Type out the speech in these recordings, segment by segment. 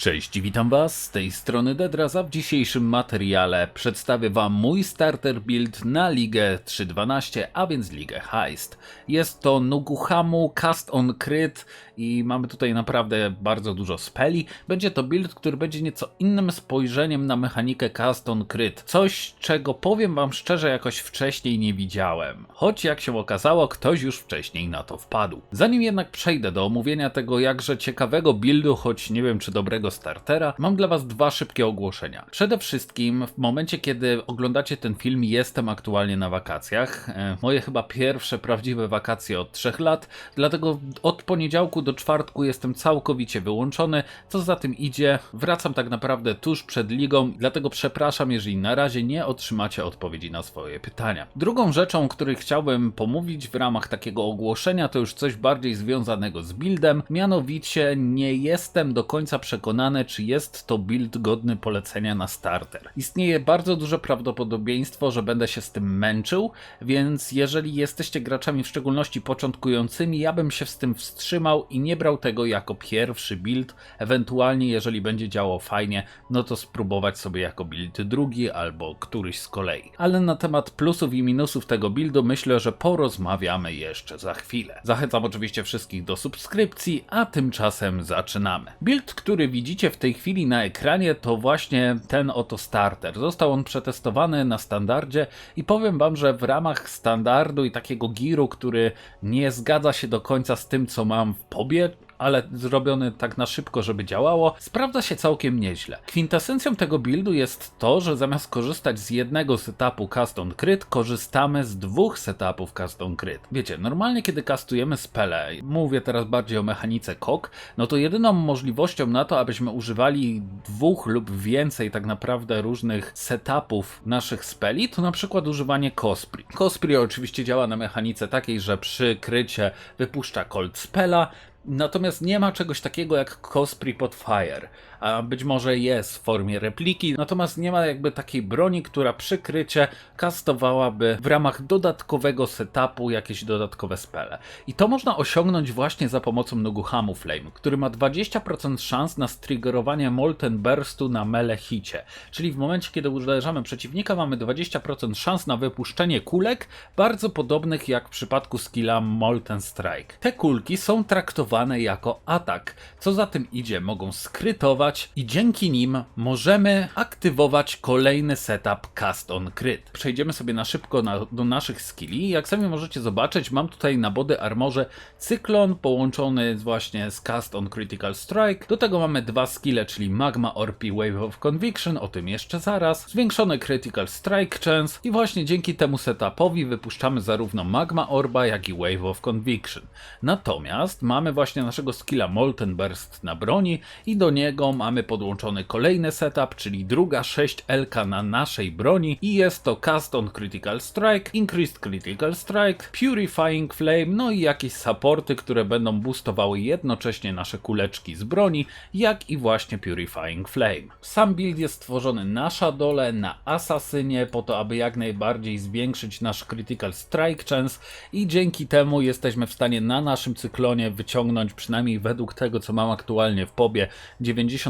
Cześć, witam Was z tej strony Dedraza. W dzisiejszym materiale przedstawię Wam mój starter build na Ligę 3.12, a więc Ligę Heist. Jest to Nuguhamu Cast on Crit i mamy tutaj naprawdę bardzo dużo speli. Będzie to build, który będzie nieco innym spojrzeniem na mechanikę Cast on Crit. Coś, czego powiem Wam szczerze jakoś wcześniej nie widziałem. Choć jak się okazało, ktoś już wcześniej na to wpadł. Zanim jednak przejdę do omówienia tego jakże ciekawego buildu, choć nie wiem czy dobrego startera, mam dla Was dwa szybkie ogłoszenia. Przede wszystkim, w momencie kiedy oglądacie ten film, jestem aktualnie na wakacjach. E, Moje chyba pierwsze prawdziwe wakacje od trzech lat, dlatego od poniedziałku do czwartku jestem całkowicie wyłączony. Co za tym idzie, wracam tak naprawdę tuż przed ligą, dlatego przepraszam, jeżeli na razie nie otrzymacie odpowiedzi na swoje pytania. Drugą rzeczą, o której chciałbym pomówić w ramach takiego ogłoszenia, to już coś bardziej związanego z buildem. Mianowicie nie jestem do końca przekonany, czy jest to build godny polecenia na starter. Istnieje bardzo duże prawdopodobieństwo, że będę się z tym męczył, więc jeżeli jesteście graczami w szczególności początkującymi, ja bym się z tym wstrzymał i nie brał tego jako pierwszy build. Ewentualnie, jeżeli będzie działał fajnie, no to spróbować sobie jako build drugi albo któryś z kolei. Ale na temat plusów i minusów tego buildu myślę, że porozmawiamy jeszcze za chwilę. Zachęcam oczywiście wszystkich do subskrypcji, a tymczasem zaczynamy. Build, który widzicie w tej chwili na ekranie, to właśnie ten oto starter. Został on przetestowany na standardzie i powiem wam, że w ramach standardu i takiego giru, który nie zgadza się do końca z tym, co mam w pobie, ale zrobiony tak na szybko, żeby działało, sprawdza się całkiem nieźle. Kwintesencją tego buildu jest to, że zamiast korzystać z jednego setupu Custom Crit, korzystamy z dwóch setupów Custom Crit. Wiecie, normalnie kiedy kastujemy spele, mówię teraz bardziej o mechanice KOK, no to jedyną możliwością na to, abyśmy używali dwóch lub więcej tak naprawdę różnych setupów naszych speli, to na przykład używanie Cospri. Cospri oczywiście działa na mechanice takiej, że przy krycie wypuszcza Cold Spella, Natomiast nie ma czegoś takiego jak Cosprey pod Fire, a być może jest w formie repliki, natomiast nie ma jakby takiej broni, która przykrycie kastowałaby w ramach dodatkowego setupu jakieś dodatkowe spele. I to można osiągnąć właśnie za pomocą Nuguhamu Flame, który ma 20% szans na striggerowanie Molten Burstu na mele hicie. Czyli w momencie, kiedy uderzamy przeciwnika, mamy 20% szans na wypuszczenie kulek, bardzo podobnych jak w przypadku skilla Molten Strike. Te kulki są traktowane jako atak. Co za tym idzie, mogą skrytować i dzięki nim możemy aktywować kolejny setup Cast on Crit. Przejdziemy sobie na szybko na, do naszych skilli. Jak sami możecie zobaczyć, mam tutaj na body armorze cyklon połączony właśnie z Cast on Critical Strike. Do tego mamy dwa skille, czyli Magma Orb i Wave of Conviction, o tym jeszcze zaraz. Zwiększony Critical Strike Chance i właśnie dzięki temu setupowi wypuszczamy zarówno Magma Orba, jak i Wave of Conviction. Natomiast mamy właśnie naszego skilla Molten Burst na broni i do niego mamy podłączony kolejny setup, czyli druga 6LK na naszej broni i jest to Cast on Critical Strike, Increased Critical Strike, Purifying Flame, no i jakieś supporty, które będą boostowały jednocześnie nasze kuleczki z broni, jak i właśnie Purifying Flame. Sam build jest stworzony na Shadole, na Asasynie, po to, aby jak najbardziej zwiększyć nasz Critical Strike Chance i dzięki temu jesteśmy w stanie na naszym cyklonie wyciągnąć przynajmniej według tego, co mam aktualnie w pobie, 90%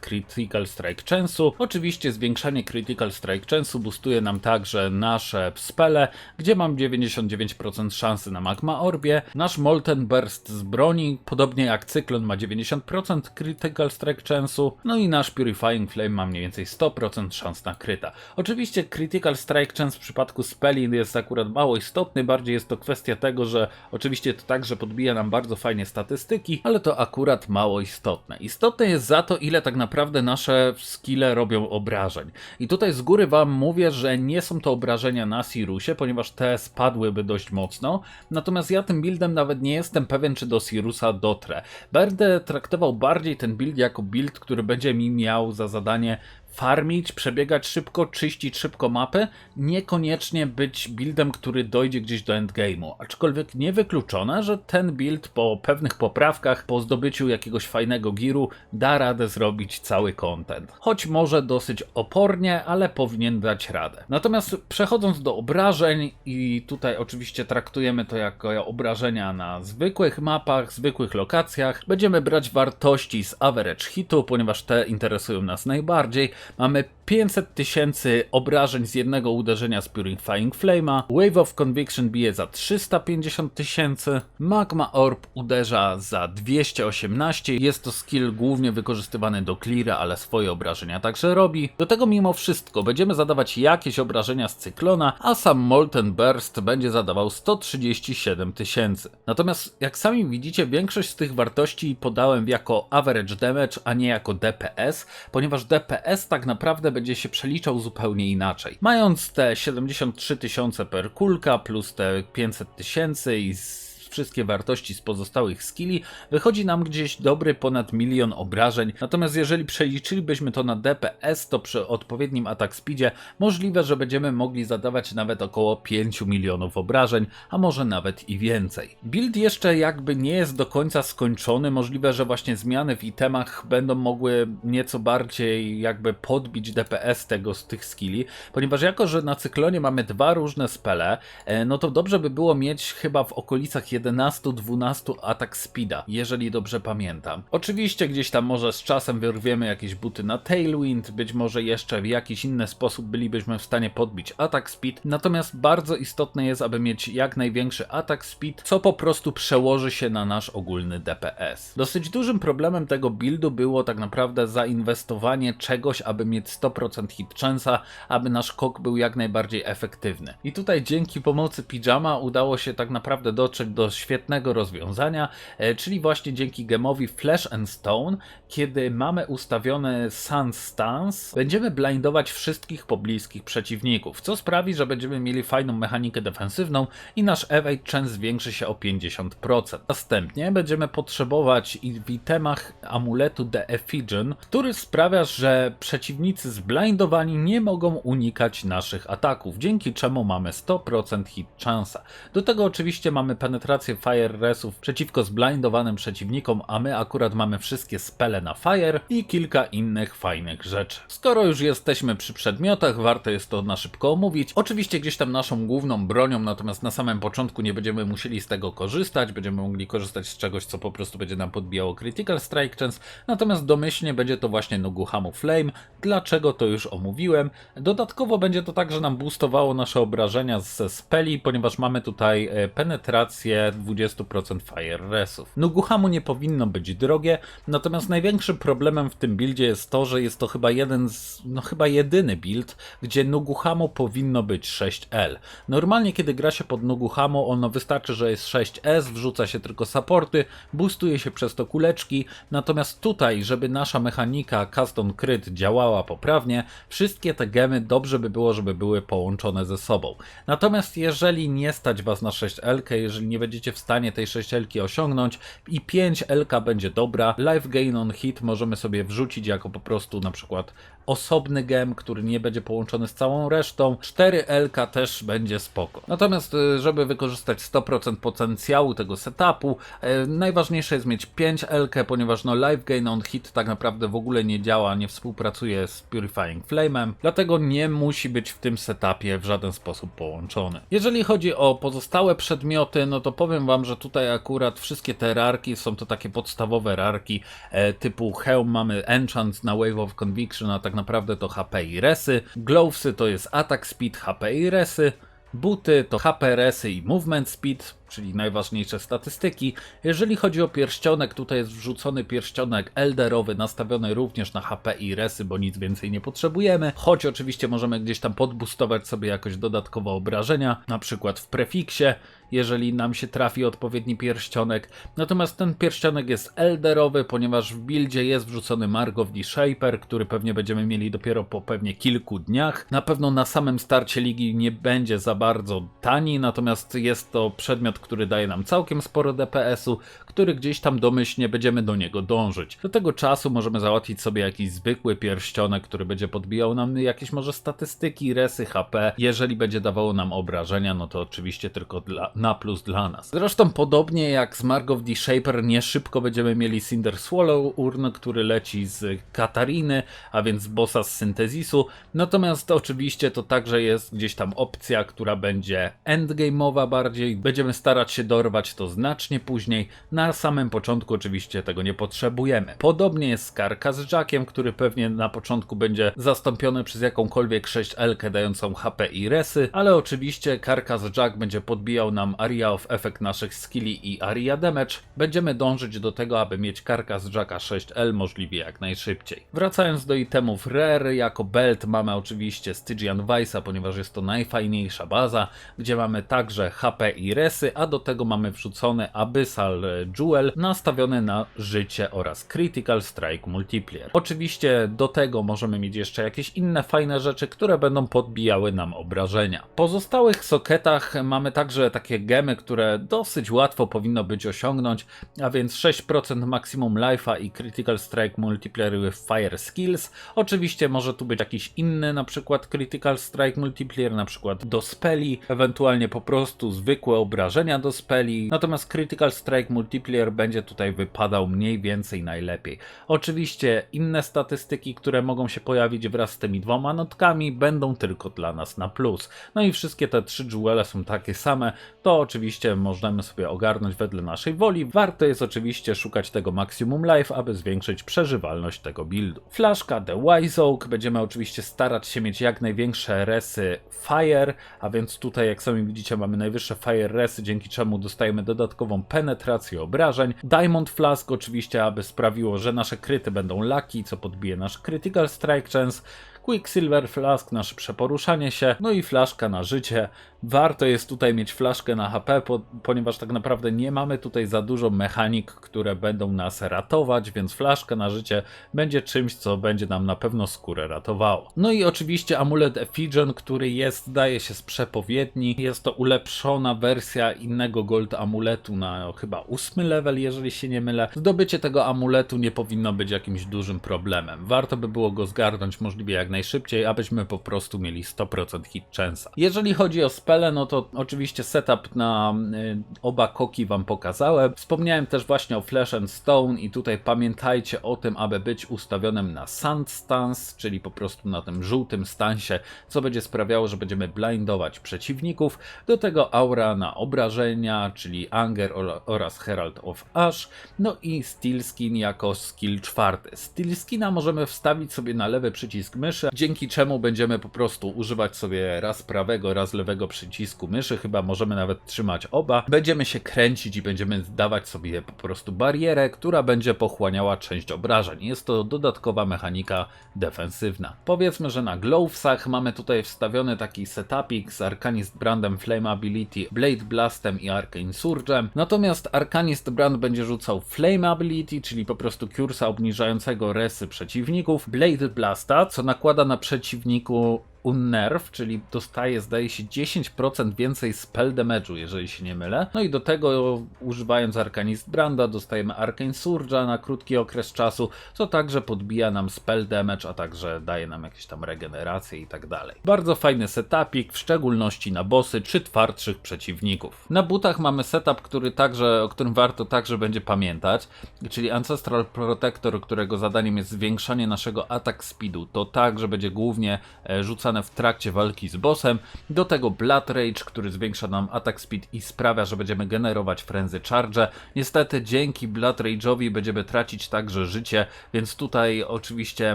Critical Strike Chance'u. Oczywiście zwiększanie Critical Strike Chance'u boostuje nam także nasze spele, gdzie mam 99% szansy na Magma Orbie. Nasz Molten Burst z broni, podobnie jak Cyklon ma 90% Critical Strike Chance'u, no i nasz Purifying Flame ma mniej więcej 100% szans na kryta. Oczywiście Critical Strike Chance w przypadku speli jest akurat mało istotny, bardziej jest to kwestia tego, że oczywiście to także podbija nam bardzo fajnie statystyki, ale to akurat mało istotne. Istotne jest za to, ile tak naprawdę nasze skille robią obrażeń. I tutaj z góry wam mówię, że nie są to obrażenia na Sirusie, ponieważ te spadłyby dość mocno. Natomiast ja tym buildem nawet nie jestem pewien, czy do Sirusa dotrę. Będę traktował bardziej ten build jako build, który będzie mi miał za zadanie farmić, przebiegać szybko, czyścić szybko mapy, niekoniecznie być buildem, który dojdzie gdzieś do endgame'u. Aczkolwiek niewykluczone, że ten build po pewnych poprawkach, po zdobyciu jakiegoś fajnego giru, da radę zrobić cały content. Choć może dosyć opornie, ale powinien dać radę. Natomiast przechodząc do obrażeń, i tutaj oczywiście traktujemy to jako obrażenia na zwykłych mapach, zwykłych lokacjach, będziemy brać wartości z average hitu, ponieważ te interesują nas najbardziej. Mamy 500 tysięcy obrażeń z jednego uderzenia z Purifying Flame'a, Wave of Conviction bije za 350 tysięcy, Magma Orb uderza za 218, jest to skill głównie wykorzystywany do cleara, ale swoje obrażenia także robi. Do tego mimo wszystko będziemy zadawać jakieś obrażenia z cyklona, a sam Molten Burst będzie zadawał 137 tysięcy. Natomiast jak sami widzicie, większość z tych wartości podałem jako average damage, a nie jako DPS, ponieważ DPS tak naprawdę będzie się przeliczał zupełnie inaczej. Mając te 73 tysiące per kulka plus te 500 tysięcy i z wszystkie wartości z pozostałych skilli, wychodzi nam gdzieś dobry ponad milion obrażeń. Natomiast jeżeli przeliczylibyśmy to na DPS, to przy odpowiednim atak speedzie możliwe, że będziemy mogli zadawać nawet około 5 milionów obrażeń, a może nawet i więcej. Build jeszcze jakby nie jest do końca skończony, możliwe, że właśnie zmiany w itemach będą mogły nieco bardziej jakby podbić DPS tego z tych skilli, ponieważ jako, że na cyklonie mamy dwa różne spele, e, no to dobrze by było mieć chyba w okolicach 11-12 atak speeda, jeżeli dobrze pamiętam. Oczywiście gdzieś tam może z czasem wyrwiemy jakieś buty na Tailwind, być może jeszcze w jakiś inny sposób bylibyśmy w stanie podbić atak speed, natomiast bardzo istotne jest, aby mieć jak największy atak speed, co po prostu przełoży się na nasz ogólny DPS. Dosyć dużym problemem tego buildu było tak naprawdę zainwestowanie czegoś, aby mieć 100% hit chance'a, aby nasz kok był jak najbardziej efektywny. I tutaj dzięki pomocy Pijama udało się tak naprawdę dotrzeć do świetnego rozwiązania, e, czyli właśnie dzięki gemowi Flash and Stone, kiedy mamy ustawiony Sun Stance, będziemy blindować wszystkich pobliskich przeciwników, co sprawi, że będziemy mieli fajną mechanikę defensywną i nasz evade chance zwiększy się o 50%. Następnie będziemy potrzebować w itemach amuletu The Effigian, który sprawia, że przeciwnicy zblindowani nie mogą unikać naszych ataków, dzięki czemu mamy 100% hit chance'a. Do tego oczywiście mamy penetrację Fire Resów przeciwko zblindowanym przeciwnikom, a my akurat mamy wszystkie spele na Fire i kilka innych fajnych rzeczy. Skoro już jesteśmy przy przedmiotach, warto jest to na szybko omówić. Oczywiście gdzieś tam naszą główną bronią, natomiast na samym początku nie będziemy musieli z tego korzystać, będziemy mogli korzystać z czegoś, co po prostu będzie nam podbijało Critical Strike Chance, natomiast domyślnie będzie to właśnie Noguhamu Flame. Dlaczego to już omówiłem? Dodatkowo będzie to także nam boostowało nasze obrażenia ze speli, ponieważ mamy tutaj e, penetrację 20% Fire Resów. Noguhamu nie powinno być drogie, natomiast największym problemem w tym buildzie jest to, że jest to chyba jeden z, no chyba jedyny build, gdzie Noguhamu powinno być 6L. Normalnie kiedy gra się pod Noguhamu, ono wystarczy, że jest 6S, wrzuca się tylko supporty, boostuje się przez to kuleczki, natomiast tutaj, żeby nasza mechanika Custom Crit działała poprawnie, wszystkie te gemy dobrze by było, żeby były połączone ze sobą. Natomiast jeżeli nie stać Was na 6L, jeżeli nie będziecie w stanie tej 6L osiągnąć. I 5L będzie dobra, life gain on hit możemy sobie wrzucić jako po prostu na przykład osobny gem, który nie będzie połączony z całą resztą. 4L też będzie spoko. Natomiast, y, żeby wykorzystać 100% potencjału tego setupu, y, najważniejsze jest mieć 5L, ponieważ no life gain on hit tak naprawdę w ogóle nie działa, nie współpracuje z Purifying Flame'em, dlatego nie musi być w tym setupie w żaden sposób połączony. Jeżeli chodzi o pozostałe przedmioty, no to powiem wam, że tutaj akurat wszystkie te rarki są to takie podstawowe rarki e, typu hełm mamy enchant na Wave of Conviction, a tak naprawdę to HP i resy. Glovesy to jest attack speed, HP i resy. Buty to HP, resy i movement speed, czyli najważniejsze statystyki. Jeżeli chodzi o pierścionek, tutaj jest wrzucony pierścionek elderowy, nastawiony również na HP i resy, bo nic więcej nie potrzebujemy. Choć oczywiście możemy gdzieś tam podbustować sobie jakoś dodatkowe obrażenia, na przykład w prefiksie. Jeżeli nam się trafi odpowiedni pierścionek. Natomiast ten pierścionek jest elderowy, ponieważ w buildzie jest wrzucony the Shaper, który pewnie będziemy mieli dopiero po pewnie kilku dniach. Na pewno na samym starcie ligi nie będzie za bardzo tani, natomiast jest to przedmiot, który daje nam całkiem sporo DPS-u, który gdzieś tam domyślnie będziemy do niego dążyć. Do tego czasu możemy załatwić sobie jakiś zwykły pierścionek, który będzie podbijał nam jakieś może statystyki, resy, HP. Jeżeli będzie dawało nam obrażenia, no to oczywiście tylko dla, na plus dla nas. Zresztą podobnie jak z Mark of the Shaper, nie szybko będziemy mieli Cinder Swallow Urn, który leci z Katariny, a więc bossa z syntezisu. Natomiast oczywiście to także jest gdzieś tam opcja, która będzie endgame'owa bardziej. Będziemy starać się dorwać to znacznie później. Na samym początku oczywiście tego nie potrzebujemy. Podobnie jest z Karka z Jackiem, który pewnie na początku będzie zastąpiony przez jakąkolwiek 6L dającą HP i resy, ale oczywiście Karka z Jack będzie podbijał nam of effect naszych skilli i area damage. Będziemy dążyć do tego, aby mieć Karka z Jacka 6L możliwie jak najszybciej. Wracając do itemów Rare, jako belt mamy oczywiście Stygian Vice'a, ponieważ jest to najfajniejsza baza, gdzie mamy także HP i resy, a do tego mamy wrzucony Abyssal Jewel nastawiony na życie oraz Critical Strike Multiplier. Oczywiście do tego możemy mieć jeszcze jakieś inne fajne rzeczy, które będą podbijały nam obrażenia. W pozostałych soketach mamy także takie gemy, które dosyć łatwo powinno być osiągnąć, a więc 6% maksimum life'a i Critical Strike Multiplier with Fire Skills. Oczywiście może tu być jakiś inny, na przykład Critical Strike Multiplier, na przykład do speli, ewentualnie po prostu zwykłe obrażenia do speli. Natomiast Critical Strike Multiplier będzie tutaj wypadał mniej więcej najlepiej. Oczywiście inne statystyki, które mogą się pojawić wraz z tymi dwoma notkami, będą tylko dla nas na plus. No i wszystkie te trzy jewele są takie same, to oczywiście możemy sobie ogarnąć wedle naszej woli. Warto jest oczywiście szukać tego maksimum life, aby zwiększyć przeżywalność tego buildu. Flaszka The Wise Oak, będziemy oczywiście starać się mieć jak największe resy Fire, a więc tutaj jak sami widzicie mamy najwyższe Fire resy, dzięki czemu dostajemy dodatkową penetrację obrażeń. Diamond Flask oczywiście, aby sprawiło, że nasze kryty będą lucky, co podbije nasz Critical Strike Chance. Quicksilver Flask, nasze przeporuszanie się, no i flaszka na życie. Warto jest tutaj mieć flaszkę na HP, po, ponieważ tak naprawdę nie mamy tutaj za dużo mechanik, które będą nas ratować, więc flaszka na życie będzie czymś, co będzie nam na pewno skórę ratowało. No i oczywiście amulet Effigian, który jest, zdaje się, z przepowiedni. Jest to ulepszona wersja innego gold amuletu na chyba ósmy level, jeżeli się nie mylę. Zdobycie tego amuletu nie powinno być jakimś dużym problemem. Warto by było go zgarnąć możliwie jak najszybciej, abyśmy po prostu mieli 100% hit chance'a. Jeżeli chodzi o spele, no to oczywiście setup na y, oba koki wam pokazałem. Wspomniałem też właśnie o Flash and Stone i tutaj pamiętajcie o tym, aby być ustawionym na Sand Stance, czyli po prostu na tym żółtym stansie, co będzie sprawiało, że będziemy blindować przeciwników. Do tego aura na obrażenia, czyli Anger or- oraz Herald of Ash. No i Steel Skin jako skill czwarty. Steel Skina możemy wstawić sobie na lewy przycisk myszy, dzięki czemu będziemy po prostu używać sobie raz prawego, raz lewego przycisku myszy, chyba możemy nawet trzymać oba. Będziemy się kręcić i będziemy dawać sobie po prostu barierę, która będzie pochłaniała część obrażeń. Jest to dodatkowa mechanika defensywna. Powiedzmy, że na Glowsach mamy tutaj wstawiony taki setupik z Arcanist Brandem Flame Ability, Blade Blastem i Arcane Surge'em. Natomiast Arcanist Brand będzie rzucał Flame Ability, czyli po prostu cursa obniżającego resy przeciwników, Blade Blasta, co nakłada na przeciwniku Unnerv, czyli dostaje zdaje się 10% więcej spell damage'u, jeżeli się nie mylę. No i do tego używając Arcanist Branda dostajemy Arcane Surge'a na krótki okres czasu, co także podbija nam spell damage, a także daje nam jakieś tam regenerację i tak dalej. Bardzo fajny setupik, w szczególności na bossy czy twardszych przeciwników. Na butach mamy setup, który także, o którym warto także będzie pamiętać, czyli Ancestral Protector, którego zadaniem jest zwiększanie naszego attack speedu. To także będzie głównie e, rzucane w trakcie walki z bossem. Do tego Blood Rage, który zwiększa nam attack speed i sprawia, że będziemy generować frenzy charge. Niestety dzięki Blood Rage'owi będziemy tracić także życie, więc tutaj oczywiście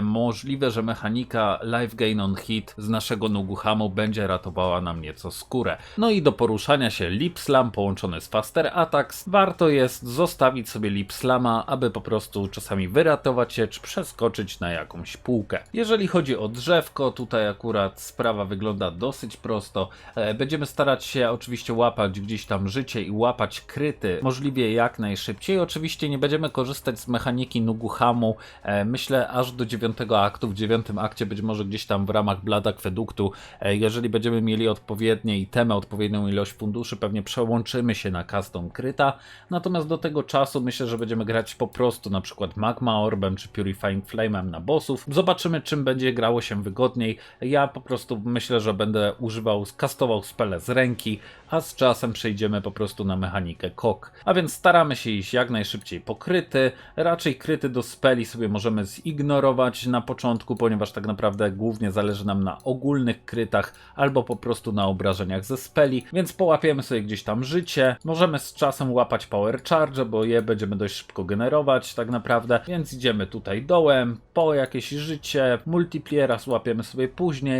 możliwe, że mechanika life gain on hit z naszego Nuguhamu będzie ratowała nam nieco skórę. No i do poruszania się Lip Slam połączony z Faster Attacks. Warto jest zostawić sobie Lip Slama, aby po prostu czasami wyratować się, czy przeskoczyć na jakąś półkę. Jeżeli chodzi o drzewko, tutaj akurat sprawa wygląda dosyć prosto. E, Będziemy starać się oczywiście łapać gdzieś tam życie i łapać kryty możliwie jak najszybciej. Oczywiście nie będziemy korzystać z mechaniki Nuguhamu. E, Myślę aż do dziewiątego aktu. W dziewiątym akcie być może gdzieś tam w ramach Blood Akweduktu, e, jeżeli będziemy mieli odpowiednie itemy, odpowiednią ilość funduszy, pewnie przełączymy się na custom kryta. Natomiast do tego czasu myślę, że będziemy grać po prostu na przykład Magma Orbem czy Purifying Flame'em na bossów. Zobaczymy czym będzie grało się wygodniej. Ja po prostu myślę, że będę używał, kastował spele z ręki, a z czasem przejdziemy po prostu na mechanikę kok. A więc staramy się iść jak najszybciej po kryty. Raczej kryty do speli sobie możemy zignorować na początku, ponieważ tak naprawdę głównie zależy nam na ogólnych krytach albo po prostu na obrażeniach ze speli, więc połapiemy sobie gdzieś tam życie. Możemy z czasem łapać power charge, bo je będziemy dość szybko generować tak naprawdę, więc idziemy tutaj dołem, po jakieś życie, multipliera złapiemy sobie później,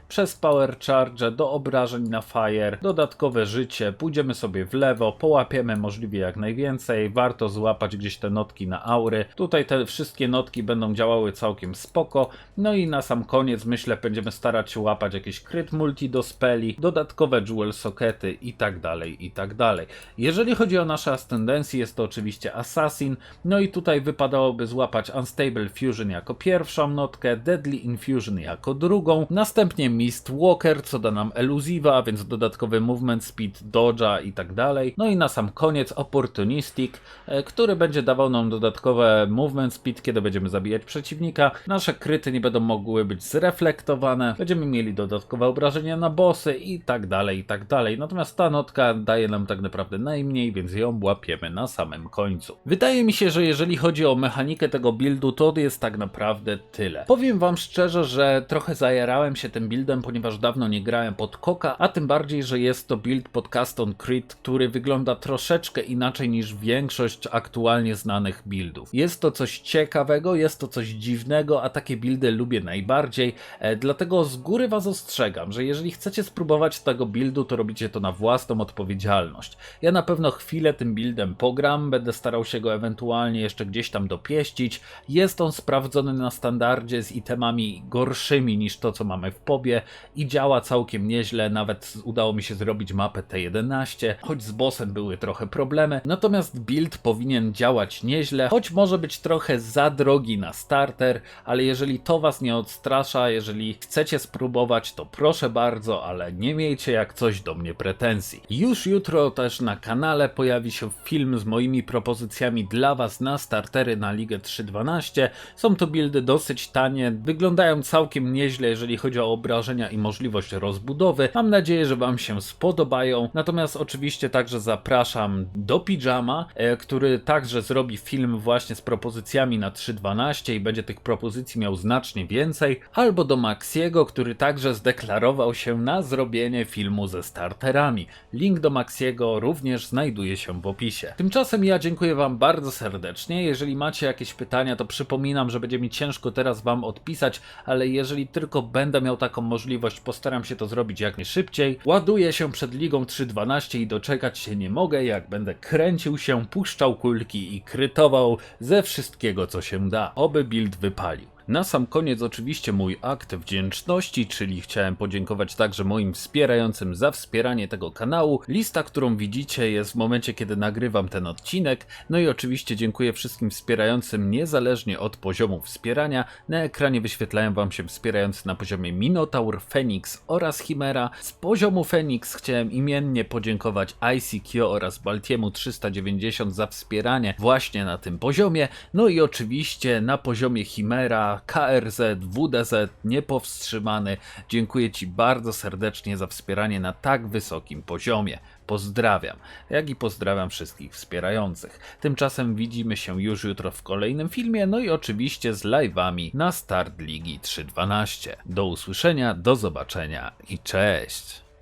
przez power charge do obrażeń na fire, dodatkowe życie, pójdziemy sobie w lewo, połapiemy możliwie jak najwięcej, warto złapać gdzieś te notki na aury. Tutaj te wszystkie notki będą działały całkiem spoko. No i na sam koniec myślę będziemy starać się łapać jakieś kryt multi do speli, dodatkowe jewel sockety i tak dalej, i tak dalej. Jeżeli chodzi o nasze ascendencje, jest to oczywiście Assassin, no i tutaj wypadałoby złapać Unstable Fusion jako pierwszą notkę, Deadly Infusion jako drugą, następnie Mist Walker, co da nam eluziva, więc dodatkowy movement speed, dodge'a i tak dalej. No i na sam koniec Opportunistic, e, który będzie dawał nam dodatkowe movement speed, kiedy będziemy zabijać przeciwnika. Nasze kryty nie będą mogły być zreflektowane, będziemy mieli dodatkowe obrażenia na bossy i tak dalej, i tak dalej. Natomiast ta notka daje nam tak naprawdę najmniej, więc ją łapiemy na samym końcu. Wydaje mi się, że jeżeli chodzi o mechanikę tego buildu, to jest tak naprawdę tyle. Powiem wam szczerze, że trochę zajarałem się tym buildem, ponieważ dawno nie grałem pod koka, a tym bardziej, że jest to build pod Custom Crit, który wygląda troszeczkę inaczej niż większość aktualnie znanych buildów. Jest to coś ciekawego, jest to coś dziwnego, a takie buildy lubię najbardziej, e, dlatego z góry was ostrzegam, że jeżeli chcecie spróbować tego buildu, to robicie to na własną odpowiedzialność. Ja na pewno chwilę tym buildem pogram, będę starał się go ewentualnie jeszcze gdzieś tam dopieścić. Jest on sprawdzony na standardzie z itemami gorszymi niż to, co mamy w pobie i działa całkiem nieźle, nawet udało mi się zrobić mapę T11, choć z bossem były trochę problemy, natomiast build powinien działać nieźle, choć może być trochę za drogi na starter, ale jeżeli to was nie odstrasza, jeżeli chcecie spróbować, to proszę bardzo, ale nie miejcie jak coś do mnie pretensji. Już jutro też na kanale pojawi się film z moimi propozycjami dla was na startery na Ligę 3.12. Są to buildy dosyć tanie, wyglądają całkiem nieźle, jeżeli chodzi o obrażenia i możliwość rozbudowy. Mam nadzieję, że wam się spodobają. Natomiast oczywiście także zapraszam do Pijama, e, który także zrobi film właśnie z propozycjami na 3.12 i będzie tych propozycji miał znacznie więcej, albo do Maxiego, który także zdeklarował się na zrobienie filmu ze starterami. Link do Maxiego również znajduje się w opisie. Tymczasem ja dziękuję wam bardzo serdecznie. Jeżeli macie jakieś pytania, to przypominam, że będzie mi ciężko teraz wam odpisać, ale jeżeli tylko będę miał taką możliwość, postaram się to zrobić jak najszybciej. Ładuję się przed Ligą 3.12 i doczekać się nie mogę, jak będę kręcił się, puszczał kulki i krytował ze wszystkiego, co się da. Oby build wypalił. Na sam koniec oczywiście mój akt wdzięczności, czyli chciałem podziękować także moim wspierającym za wspieranie tego kanału. Lista, którą widzicie jest w momencie, kiedy nagrywam ten odcinek. No i oczywiście dziękuję wszystkim wspierającym niezależnie od poziomu wspierania. Na ekranie wyświetlają wam się wspierający na poziomie Minotaur, Phoenix oraz Chimera. Z poziomu Phoenix chciałem imiennie podziękować ICQ oraz Baltiemu 390 za wspieranie właśnie na tym poziomie. No i oczywiście na poziomie Chimera KRZ, WDZ, niepowstrzymany. Dziękuję Ci bardzo serdecznie za wspieranie na tak wysokim poziomie. Pozdrawiam, jak i pozdrawiam wszystkich wspierających. Tymczasem widzimy się już jutro w kolejnym filmie, no i oczywiście z live'ami na start Ligi 3.12. Do usłyszenia, do zobaczenia i cześć!